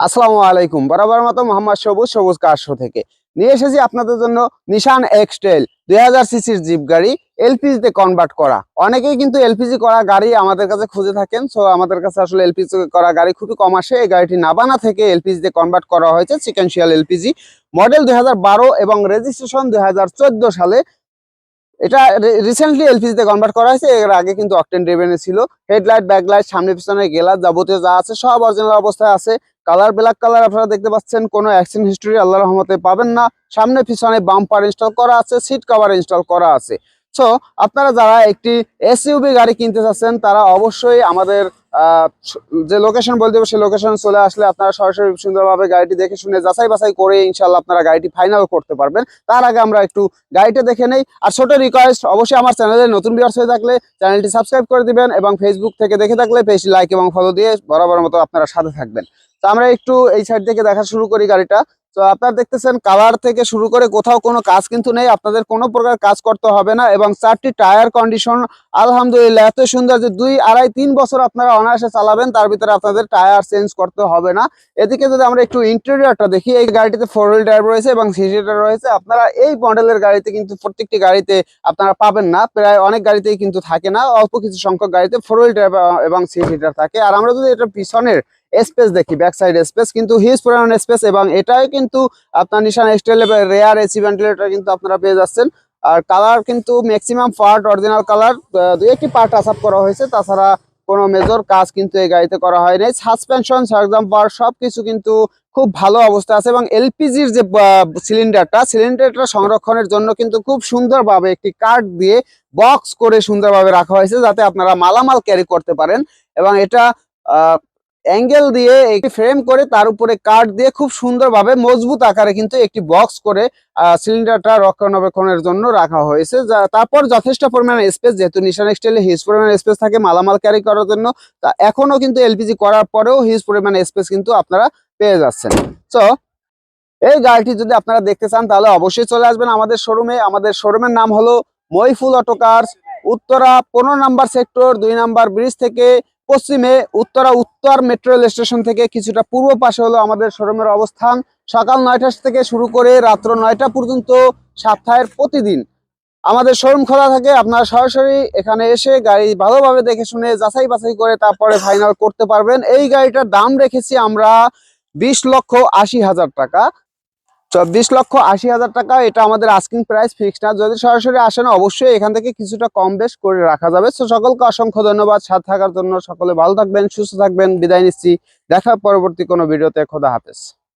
আসসালামু আলাইকুম। বরাবর মতো মোহাম্মদ সবুজ সবুজ কাশো থেকে। নিয়ে এসেছি আপনাদের জন্য নিশান এক্সটেল দুই হাজার সিসির জিপ গাড়ি এলপিজিতে কনভার্ট করা। অনেকেই কিন্তু এলপিজি করা গাড়ি আমাদের কাছে খুঁজে থাকেন সো আমাদের কাছে আসলে এলপিজি করা গাড়ি খুবই কম আসে। এই গাড়িটি নাবানা থেকে এলপিজিতে কনভার্ট করা হয়েছে সিকেন্সিয়াল এলপিজি মডেল দুই হাজার বারো এবং রেজিস্ট্রেশন দুই হাজার চোদ্দ সালে। এটা রিসেন্টলি এলপিজিতে কনভার্ট করা হয়েছে, এর আগে কিন্তু অকটেন ড্রিভেনে ছিল। হেডলাইট ব্যাকলাইট সামনে পিছনে গেলার যাবতীয় যা আছে সব অরিজিনাল অবস্থায় আছে। কালার ব্ল্যাক কালার আপনারা দেখতে পাচ্ছেন, কোনো অ্যাক্সিডেন্ট হিস্টোরি আল্লাহ রহমতে পাবেন না। সামনে পিছনে বাম্পার ইনস্টল করা আছে, সিট কভার ইনস্টল করা আছে। সো আপনারা যারা একটি এসইউবি গাড়ি কিনতে চাচ্ছেন, তারা অবশ্যই আমাদের যে লোকেশন বলতে হবে সেই লোকেশন চলে আসলে আপনারা সরাসরি সুন্দরভাবে গাড়িটি দেখে শুনে যাচাই বাছাই করে ইনশাল্লাহ আপনারা গাড়িটি ফাইনাল করতে পারবেন। তার আগে আমরা একটু গাড়িটা দেখে নেই। আর ছোট রিকোয়েস্ট অবশ্যই আমার চ্যানেলে নতুন ভিউয়ার্স হয়ে থাকলে চ্যানেলটি সাবস্ক্রাইব করে দিবেন এবং ফেসবুক থেকে দেখে থাকলে পেজটি লাইক এবং ফলো দিয়ে বরাবর মতো আপনারা সাথে থাকবেন। আমরা একটু এই সাইড থেকে দেখা শুরু করি গাড়িটা। তো আপনারা দেখতেছেন কালার থেকে শুরু করে কোথাও কোনো কাজ কিন্তু নেই। আপনাদের কোনো প্রকার কাজ করতে হবে না এবং চারটি টায়ার কন্ডিশন আলহামদুলিল্লাহ, এত সুন্দর যে দুই, আড়াই, তিন বছর আপনারা অনায়াসে চালাবেন, তার ভিতরে আপনাদের টায়ার চেঞ্জ করতে হবে না। এদিকে যদি আমরা একটু ইন্টেরিয়রটা দেখি, এই গাড়িটিতে ফোর হুইল ড্রাইভ রয়েছে এবং সিসিটার রয়েছে। আপনারা এই মডেলের গাড়িতে কিন্তু প্রত্যেকটি গাড়িতে আপনারা পাবেন না। প্রায় অনেক গাড়িতেই কিন্তু থাকে না। অল্প কিছু সংখ্যক গাড়িতে ফোর হুইল ড্রাইভ এবং সিসিটার থাকে। আর আমরা যদি এটা পিছনের স্পেস দেখি ব্যাক সাইড স্পেস, কিন্তু হিউজ পরিমাণ স্পেস এবং এটাই কিন্তু আপনার Nissan X-Trail rear AC ventilator কিন্তু আপনারা পেয়ে যাচ্ছেন। আর কালার কিন্তু ম্যাক্সিমাম পার্ট অরিজিনাল কালার দুই একটি পার্ট আপ করা হয়েছে, তাছাড়া কোনো মেজর কাজ কিন্তু এই গাড়িতে করা হয়নি সাসপেনশন পাওয়ার সবকিছু কিন্তু খুব ভালো অবস্থা আছে এবং এলপিজির যে সিলিন্ডারটা সিলিন্ডারটা সংরক্ষণের জন্য কিন্তু খুব সুন্দরভাবে একটি কার্ড দিয়ে বক্স করে সুন্দরভাবে রাখা হয়েছে, যাতে আপনারা মালামাল ক্যারি করতে পারেন। এবং এটা অ্যাঙ্গেল দিয়ে একটি ফ্রেম করে তার উপরে কাঠ দিয়ে খুব সুন্দরভাবে মজবুত আকারে কিন্তু একটি বক্স করে সিলিন্ডারটা রক্ষণাবেক্ষণের জন্য রাখা হয়েছে। যা- তারপর যথেষ্ট পরিমাণে স্পেস যেহেতু নিশান এক্সটেলে হিউজ পরিমাণে স্পেস থাকে মালামাল ক্যারি করার জন্য, তা এখনও কিন্তু এলপিজি করার পরেও হিউজ পরিমাণে স্পেস কিন্তু আপনারা পেয়ে যাচ্ছেন। তো এই গাড়িটি যদি আপনারা দেখতে চান, তাহলে অবশ্যই চলে আসবেন আমাদের শোরুমে আমাদের শোরুমের নাম হলো মহিফুল অটো কার্স, উত্তরা, পনেরো নাম্বার সেক্টর দুই নাম্বার ব্রিজ থেকে পশ্চিমে উত্তরা উত্তর মেট্রো রেল স্টেশন থেকে কিছুটা পূর্ব পাশে হলো আমাদের শোরুমের অবস্থান। সকাল নয়টা থেকে শুরু করে রাত্র নয়টা পর্যন্ত সপ্তাহের প্রতিদিন আমাদের শোরুম খোলা থাকে। আপনারা সরাসরি এখানে এসে গাড়ি ভালোভাবে দেখে শুনে যাচাই বাছাই করে তারপরে ফাইনাল করতে পারবেন। এই গাড়িটার দাম রেখেছি আমরা বিশ লক্ষ আশি হাজার টাকা। চব্বিশ লক্ষ আশি হাজার টাকা। এটা আমাদের আস্কিং প্রাইস ফিক্সড না। যদি সরাসরি আসেন অবশ্যই এখান থেকে কিছুটা কম বেশ করে রাখা যাবে। তো সকলকে অসংখ্য ধন্যবাদ। সাথে থাকার জন্য সকলে ভালো থাকবেন, সুস্থ থাকবেন। বিদায় নিচ্ছি। দেখা পরবর্তী কোনো ভিডিওতে। খোদা হাফেজ।